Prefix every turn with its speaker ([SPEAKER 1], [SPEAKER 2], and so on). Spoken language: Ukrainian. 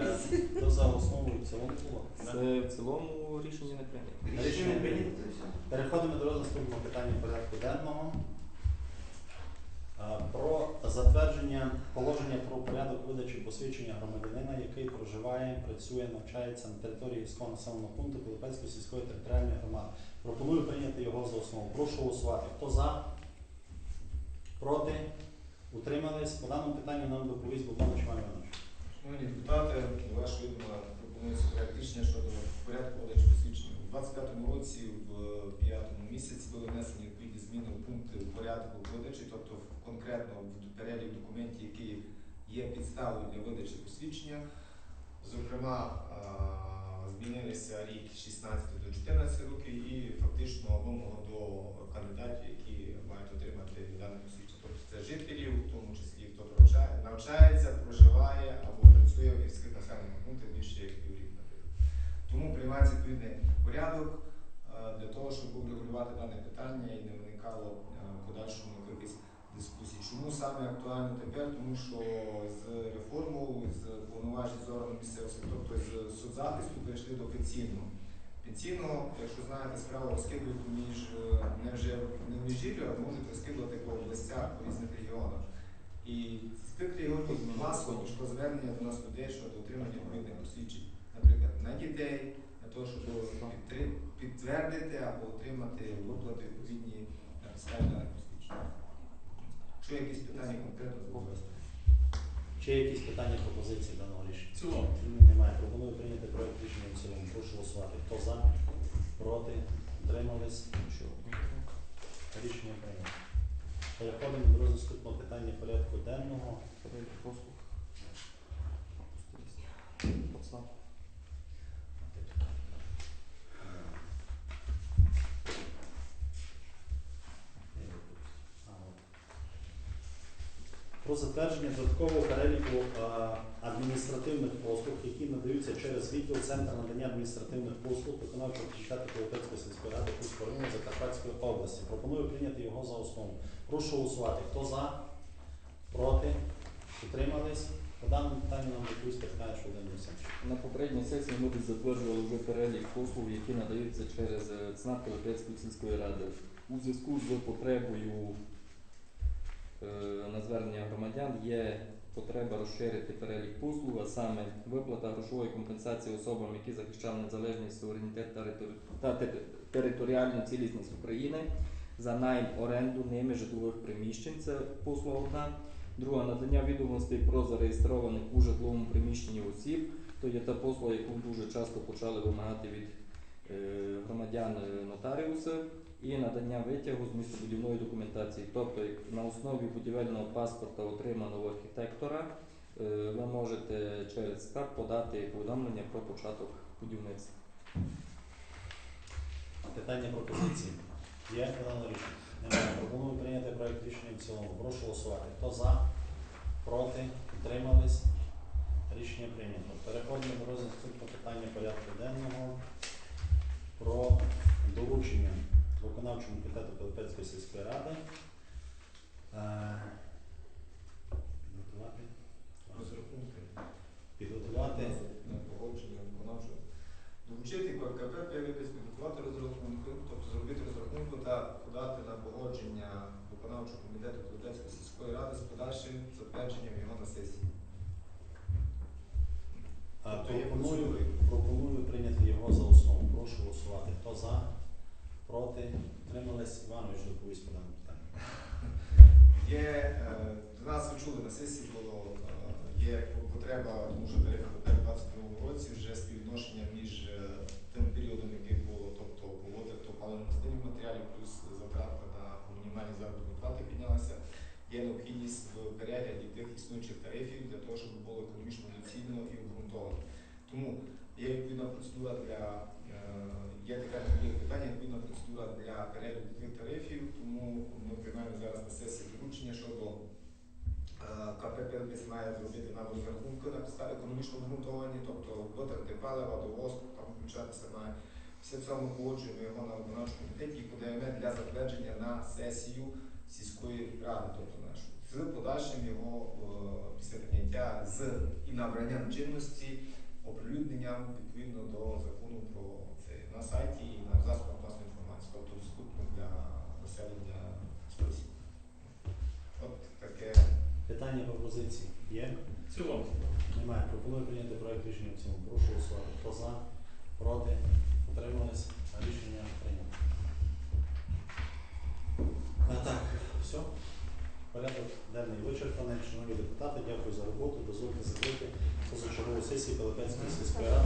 [SPEAKER 1] Е, То за основу і в цілому було.
[SPEAKER 2] Це в цілому рішення не прийнято.
[SPEAKER 1] Рішення прийнято. Переходимо до наступного питання порядку денного. Е, Про затвердження положення про порядок видачі посвідчення громадянина, який проживає, працює, навчається на території гірського населеного пункту Пилипецької сільської територіальної громади. Пропоную прийняти його за основу. Прошу голосувати. Хто за? Проти? Утримались? По даному питанню нам доповість Іван Іванович.
[SPEAKER 3] Шановні депутати, до вашого відома пропонується проект рішення щодо порядку видачі посвідчення. У 25-му році, в п'ятому місяці, були внесені відповідні зміни у пункти порядку видачі, тобто конкретно в перелік документів, які є підставою для видачі посвідчення. Зокрема, змінилися рік 16 до 14 років і фактично вимога до кандидатів, які 22 порядок е, для того, щоб врегулювати дане питання і не виникало е, в подальшому якихось дискусій. Чому саме актуально тепер? Тому що з реформу, з повноважень з органу місцевого сектору, тобто з соцзахисту перейшли до пенсійного. Пенсійного, якщо знаєте, справа розкидують між е, не вже не в міжіллю, а можуть розкидувати по областях, по різних регіонах. І з тих регіонів масово пішло звернення до нас людей щодо отримання відповідних посвідчень, наприклад, на дітей для того, щоб підтвердити або отримати виплати відповідні на підставі даних. Якщо є якісь питання конкретно, ласка.
[SPEAKER 1] Чи є якісь питання пропозиції даного рішення?
[SPEAKER 4] В цілому.
[SPEAKER 1] Немає. Пропоную прийняти проект рішення в цілому. Прошу голосувати. Хто за? Проти? Утримались? Рішення прийнято. Переходимо до наступного питання порядку денного.
[SPEAKER 2] Перелік послуг. Подстав.
[SPEAKER 1] А, от. Про затвердження додаткового переліку адміністративних послуг, які надаються через відділ Центр надання адміністративних послуг виконавчого комітету Полотецької сільської ради Кузького району Закарпатської області. Пропоную прийняти його за основу. Прошу голосувати. Хто за? Проти? Утримались? По даному питанню нам доповість Петрович Володимир Олександрович.
[SPEAKER 2] На попередній сесії ми затверджували вже перелік послуг, які надаються через е, ЦНАП Пилипецької сільської ради. У зв'язку з потребою е, на звернення громадян є потреба розширити перелік послуг, а саме виплата грошової компенсації особам, які захищали незалежність, суверенітет та територіальну цілісність України за найм оренду ними житлових приміщень. Це послуга одна. Друга надання відомостей про зареєстрованих у житловому приміщенні осіб. То є та послуга, яку дуже часто почали вимагати від е, громадян е, нотаріуси, і надання витягу з містобудівної документації. Тобто на основі будівельного паспорта, отриманого архітектора, е, ви можете через СКАП подати повідомлення про початок будівництва.
[SPEAKER 1] Питання пропозиції. Є дане рішення? Пропоную прийняти проект рішення в цілому. Прошу голосувати. Хто за? Проти? Утримались? Рішення прийнято. Переходимо до розгляду питання порядку денного про доручення виконавчому комітету Пилипецької сільської ради. Е, Підготувати.
[SPEAKER 3] Розрахунки.
[SPEAKER 1] Підготувати.
[SPEAKER 3] погодження виконавчого. Долучити КПК Пилипець, підготувати розрахунки, тобто зробити розрахунку та подати на погодження виконавчого комітету Пилипецької сільської ради з подальшим затвердженням його на сесії.
[SPEAKER 1] Пропоную, пропоную прийняти його за основу. Прошу голосувати. Хто за? Проти? Утримались? Іванович доповість по даному питанню.
[SPEAKER 3] Є е, до нас ви чули на сесії було е, є потреба, тому що у 2022 році вже співвідношення між е, тим періодом, який було, тобто поводи, то паливно-мастильних матеріалів, плюс затратка на мінімальні заробітні плати піднялася. Є необхідність в перегляді тих існуючих тарифів для того, щоб було економічно доцільно і обґрунтовано. Тому є відповідна процедура для є таке питання, відповідна процедура для перегляду тарифів, тому ми приймаємо зараз на сесії доручення щодо е, КП «Пилипець» має зробити нам розрахунки на підставі економічно обґрунтовані, тобто витрати палива, довоз, там включатися має. Все це ми погоджуємо його на виконавчому комітеті і подаємо для затвердження на сесію сільської ради, тобто нашу. З з подальшим його е, після прийняття з і набранням чинності оприлюдненням відповідно до закону про
[SPEAKER 1] Пропоную прийняти проект рішення в цілому. Прошу голосувати. Хто за, проти, утримались, рішення прийнято. А, так, все. Порядок денний вичерпаний. Шановні депутати, дякую за роботу. Дозвольте закрити позачергову сесію Пилипецької сільської ради.